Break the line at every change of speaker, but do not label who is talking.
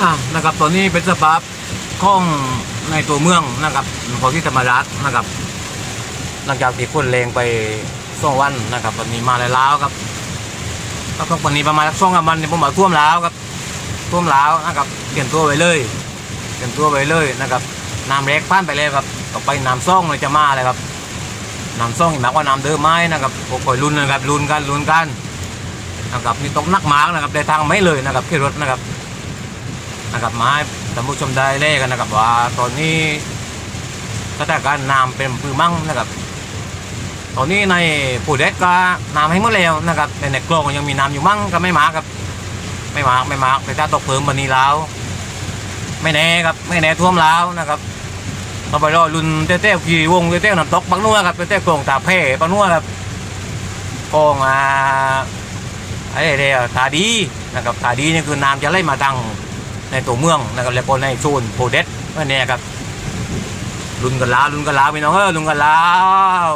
อ่านะครับตอนนี้เป็นสภาพของในตัวเมืองนะครับของที่ธรรมรัฐนะครับ หลังจากที่พ่นแรงไปสองวันนะครับตอนนี้มาแล้วครับก็ต้องวันนี้ประมาณสักสองสามวันเนี่ยผมบอกท่วมแล้วครับท่วมแล้วนะครับเตรียมตัวไว้เลยเตรียมตัวไว้เลยนะครับน้ำแรกผ่านไปแล้วครับต่อไปน้ำซ่องเลยจะมาเลยครับน้ำซ่องหมายว่าน้ำเดิมไหมนะครับโอ้ยลุนนะครับลุนกันลุนกันนะครับนี่ตกหนักมากนะครับได้ทางไม่เลยนะครับขี่รถนะครับ นะครับมาให้ท่านผู้ชมได้เล่กันนะครับว่าตอนนี้สถานการณ์น้ำเป็นพือมั่งนะครับ ตอนนี้ในปูเด็กก็น้ำให้หมดแล้วนะครับแต่ในคลองยังมีน้ำอยู่มั่งก็ไม่มากครับ ไม่มากไม่มากแต่ถ้าตกเพิ่มวันนี้แล้ว ไม่แน่ครับไม่แน่ท่วมแล้วนะครับเราไปรอลุนเต้ๆขี่วงเต้ๆน้ำตกบางนัวครับเต้ๆกลองตาเพ่บางนัวครับกลองอ่าอะไรเดียวตาดีนะครับตาดีนี่คือน้ำจะไหลมาทาง ในตัวเมืองนะครับแล้วก็ในโซนโพเดสนั่นเนี่ยครับลุนกันล้วลุนกันล้วพี่น้องเออลุนกันล้ว